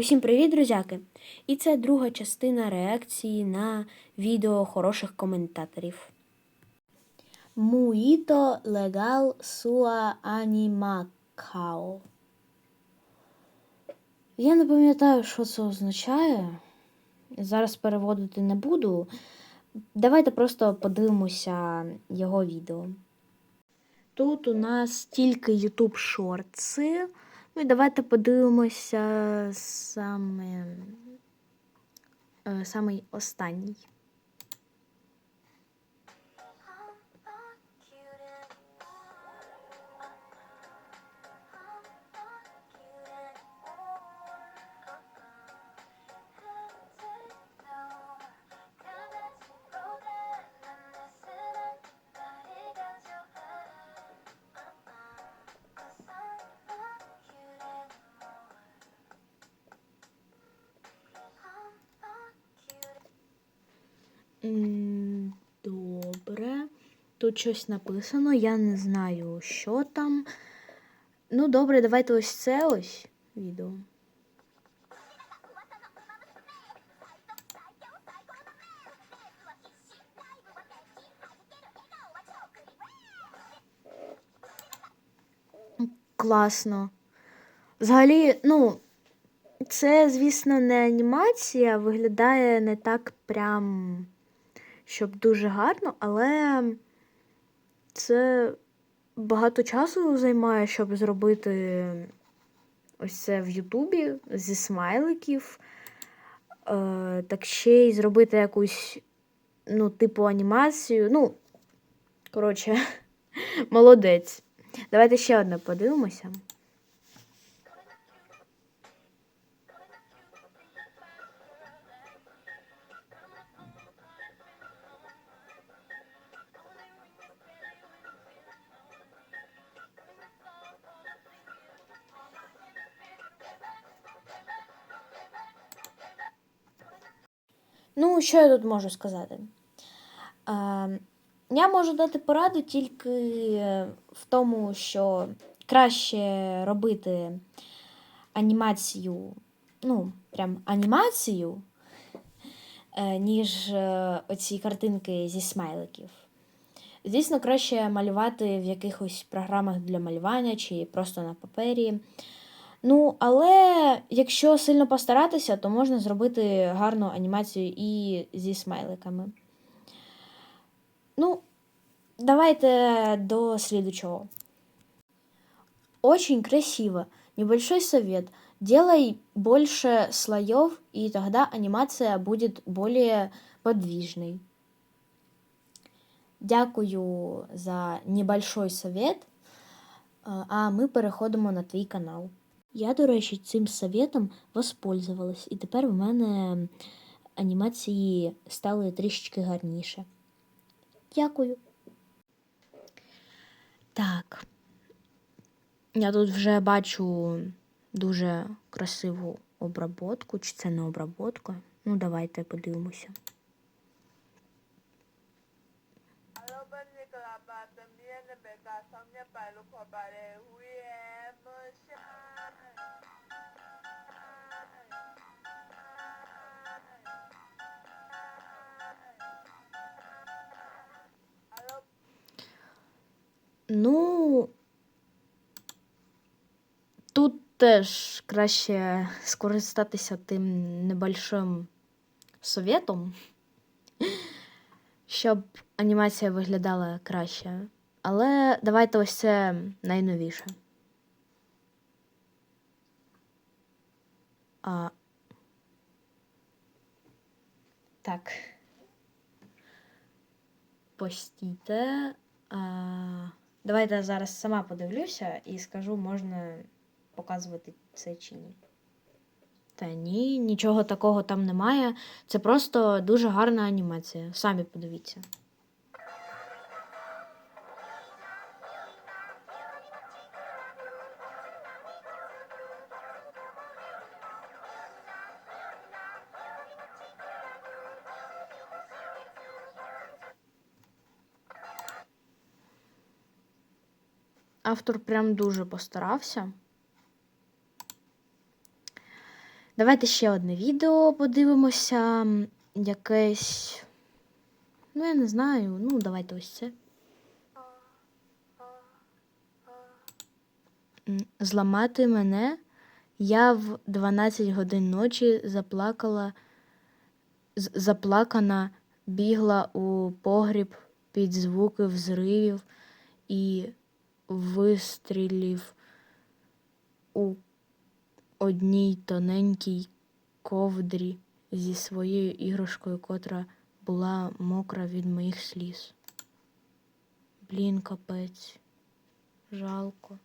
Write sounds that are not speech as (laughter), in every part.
Усім привіт, друзяки! І це друга частина реакції на відео хороших коментаторів. Muito legal sua animação. Я не пам'ятаю, що це означає. Зараз переводити не буду. Давайте просто подивимося його відео. Тут у нас тільки YouTube шортси. Ну і давайте подивимося саме е, самий останній. Добре. Тут щось написано, я не знаю, що там. Ну, добре, давайте ось це ось відео. Класно. Взагалі, ну, це, звісно, не анімація, виглядає не так прям, щоб дуже гарно, але це багато часу займає, щоб зробити ось це в Ютубі зі смайликів. Е, так ще й зробити якусь, ну, типу анімацію. Ну, коротше, (laughs) молодець. Давайте ще одне подивимося. Ну, що я тут можу сказати? Е, я можу дати пораду тільки в тому, що краще робити анімацію, ну, прям анімацію, е, ніж е, оці картинки зі смайликів. Звісно, краще малювати в якихось програмах для малювання чи просто на папері. Ну, але якщо сильно постаратися, то можна зробити гарну анімацію і зі смайликами. Ну, давайте до следующего. Очень красиво. Небольшой совет. Делай больше слоев, и тогда анимация будет более подвижной. Дякую за небольшой совет. А ми переходимо на твій канал. Я, до речі, цим советом воспользовалась, і тепер в мене анімації стали трішечки гарніше. Дякую. Так. Я тут вже бачу дуже красиву обработку, чи це не обработка? Ну, давайте подивимося. Ну, тут теж краще скористатися тим небольшим советом, щоб анімація виглядала краще. Але давайте ось це найновіше. А... Так. Постійте. А... Давайте я зараз сама подивлюся і скажу, можна показувати це чи ні. Та ні, нічого такого там немає. Це просто дуже гарна анімація. Самі подивіться. Автор прям дуже постарався. Давайте ще одне відео подивимося. Якесь. Ну, я не знаю. Ну, давайте ось це. Зламати мене. Я в 12 годин ночі заплакала, заплакана, бігла у погріб під звуки взривів і вистрілів у одній тоненькій ковдрі зі своєю іграшкою, котра була мокра від моїх сліз. Блін, капець. Жалко.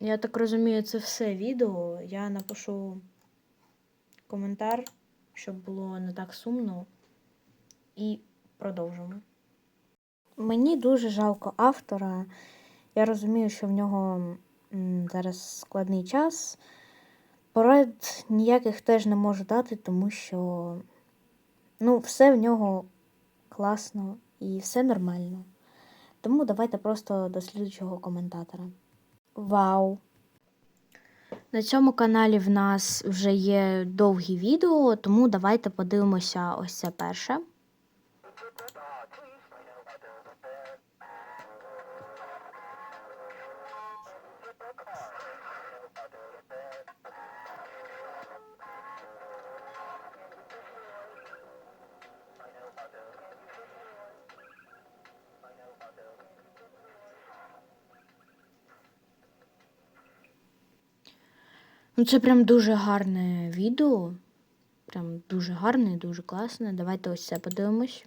Я так розумію, це все відео. Я напишу коментар, щоб було не так сумно. І продовжимо. Мені дуже жалко автора. Я розумію, що в нього зараз складний час. Порад ніяких теж не можу дати, тому що ну, все в нього класно і все нормально. Тому давайте просто до слідчого коментатора. Вау! На цьому каналі в нас вже є довгі відео, тому давайте подивимося ось це перше. Ну, це прям дуже гарне відео. Прям дуже гарне, дуже класне. Давайте ось це подивимось.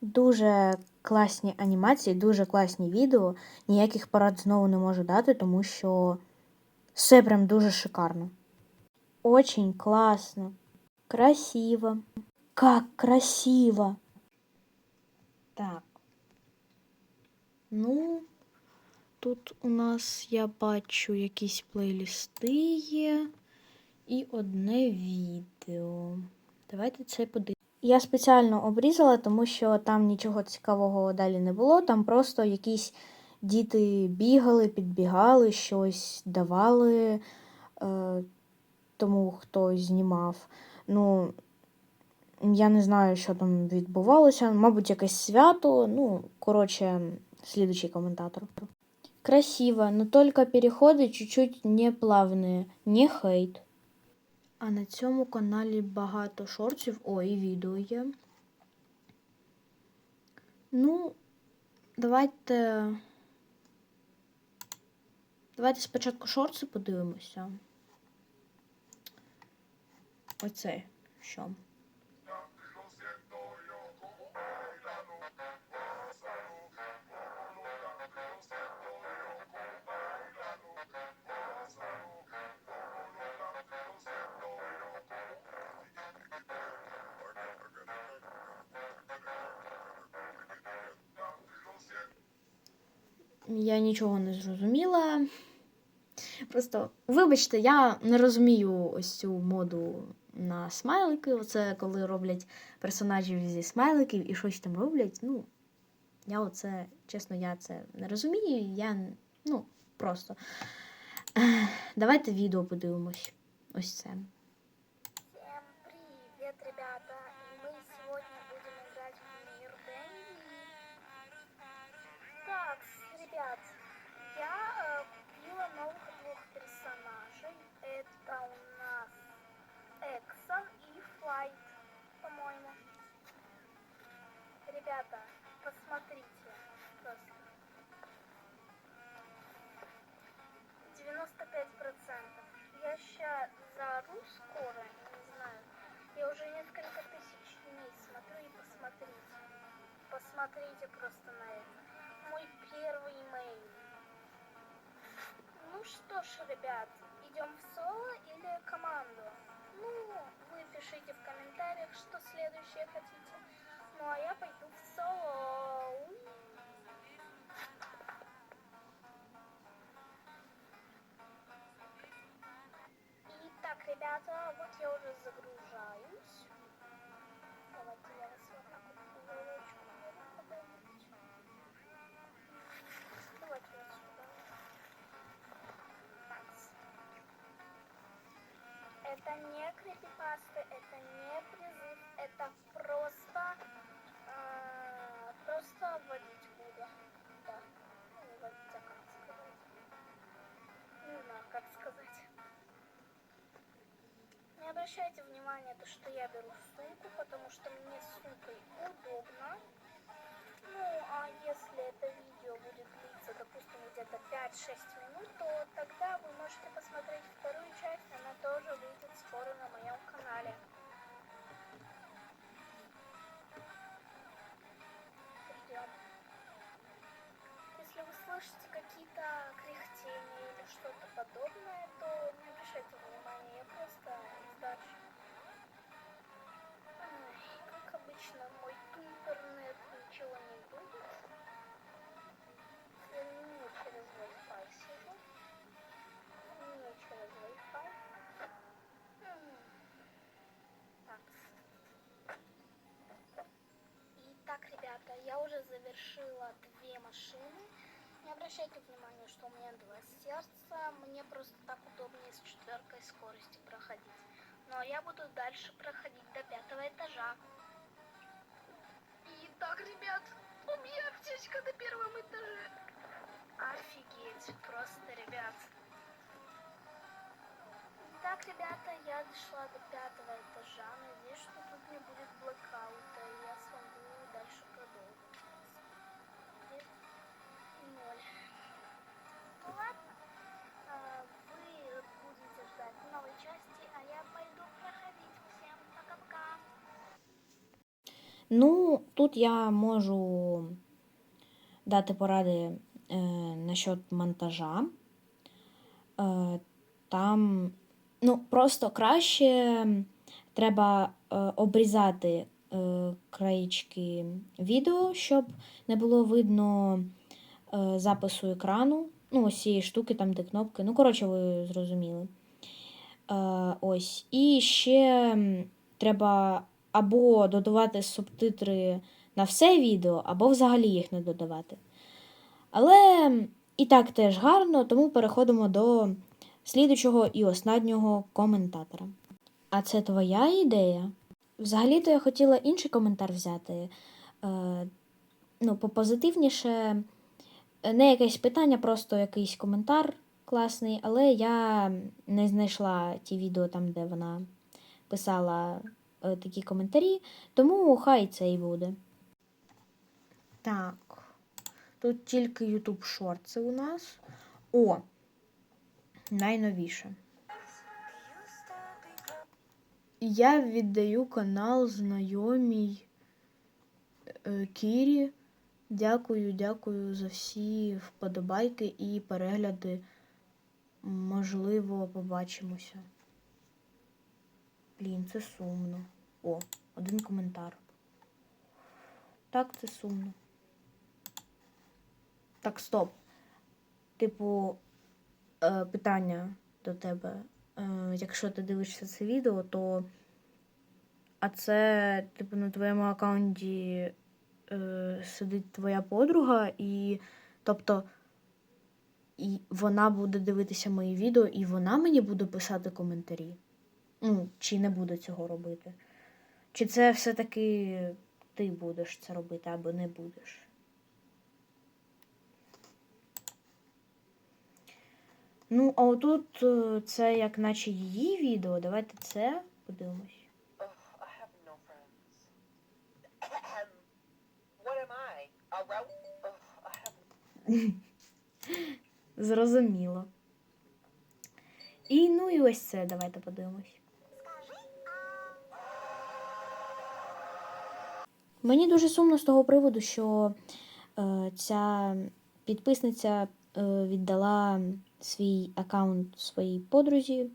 Дуже класні анімації, дуже класні відео. Ніяких порад знову не можу дати, тому що все прям дуже шикарно. Очень классно. Красиво. Как красиво. Так. Ну, тут у нас я бачу якісь плейлісти є і одне відео. Давайте це подивимося. Я спеціально обрізала, тому що там нічого цікавого далі не було. Там просто якісь діти бігали, підбігали, щось давали е, тому, хто знімав. Ну, я не знаю, що там відбувалося. Мабуть, якесь свято. Ну, коротше, слідучий коментатор. Красиво, но только переходи чуть-чуть не плавные, не хейт. А на цьому каналі багато шортів, о, і відео є. Ну, давайте. Давайте спочатку шорти подивимося. Оце що. я нічого не зрозуміла. Просто, вибачте, я не розумію ось цю моду на смайлики. Оце коли роблять персонажів зі смайликів і щось там роблять. Ну, я оце, чесно, я це не розумію. Я ну, просто. Давайте відео подивимось. Ось це. Всем привет, ребята! Мы сегодня будем играть в. Так, ребят, я э, купила новых двух персонажей. Это у нас Эксон и Флайт, по-моему. Ребята, посмотрите просто. 95%. Я сейчас зару скоро, не знаю. Я уже несколько тысяч дней смотрю и посмотрите. Посмотрите просто на что ж, ребят, идем в соло или команду? Ну, вы пишите в комментариях, что следующее хотите. Ну, а я пойду в соло. Итак, ребята, вот я уже загружаюсь. Обращайте внимания, то, что я беру сумку, потому что мне с сумкой удобно. Ну, а если это видео будет длиться, допустим, где-то 5-6 минут, то тогда вы можете посмотреть вторую часть, она тоже выйдет скоро на моем канале. Ждем. Если вы слышите какие-то кряхтения или что-то подобное, Ай, Как обычно, мой интернет ничего не будет. Не через Wi-Fi сижу. Не через Wi-Fi. Так. Итак, ребята, я уже завершила две машины. Не обращайте внимания, что у меня два сердца. Мне просто так удобнее с четверкой скорости проходить. Но я буду дальше проходить до пятого этажа. Итак, ребят, у меня аптечка на первом этаже. Офигеть, просто, ребят. Итак, ребята, я дошла до пятого этажа. Надеюсь, что тут не будет блокаута, и я смогу дальше продолжить. Ноль. Ну, тут я можу дати поради е, насчет монтажа. Е, там, ну, просто краще треба е, обрізати е, краєчки відео, щоб не було видно е, запису екрану. Ну, ось цієї штуки, там, де кнопки. Ну, коротше, ви зрозуміли. Е, ось. І ще треба або додавати субтитри на все відео, або взагалі їх не додавати. Але і так теж гарно, тому переходимо до слідучого і останнього коментатора. А це твоя ідея? Взагалі-то я хотіла інший коментар взяти. Е, ну, попозитивніше. Не якесь питання, просто якийсь коментар класний, але я не знайшла ті відео там, де вона писала такі коментарі, тому хай це і буде. Так. Тут тільки YouTube шорти у нас. О! Найновіше. Я віддаю канал знайомій е, Кірі. Дякую, дякую за всі вподобайки і перегляди. Можливо, побачимося. Блін, це сумно. О, один коментар. Так, це сумно. Так, стоп. Типу, е, питання до тебе. Е, якщо ти дивишся це відео, то. А це, типу, на твоєму аккаунті е, сидить твоя подруга, і. Тобто. І вона буде дивитися мої відео, і вона мені буде писати коментарі. Ну, чи не буде цього робити. Чи це все-таки ти будеш це робити або не будеш? Ну, а отут е, це як наче її відео. Давайте це подивимось. (laughs) Зрозуміло. І ну і ось це, давайте подивимось. Мені дуже сумно з того приводу, що е, ця підписниця е, віддала свій аккаунт своїй подрузі.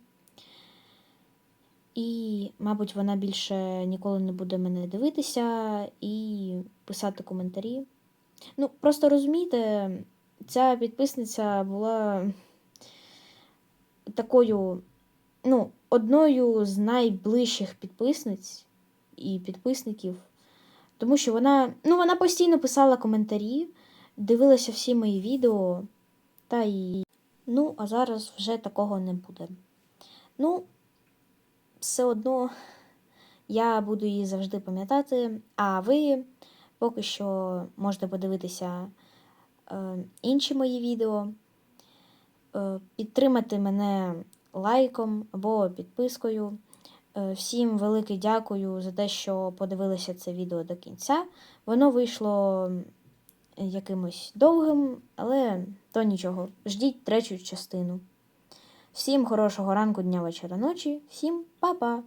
І, мабуть, вона більше ніколи не буде мене дивитися і писати коментарі. Ну, просто розумієте, ця підписниця була такою, ну, одною з найближчих підписниць і підписників. Тому що вона, ну, вона постійно писала коментарі, дивилася всі мої відео, та і. Ну, а зараз вже такого не буде. Ну, все одно я буду її завжди пам'ятати, а ви поки що можете подивитися е, інші мої відео, е, підтримати мене лайком або підпискою. Е, Всім велике дякую за те, що подивилися це відео до кінця. Воно вийшло якимось довгим, але то нічого. Ждіть третю частину. Всім хорошого ранку, дня, вечора, ночі. Всім па-па!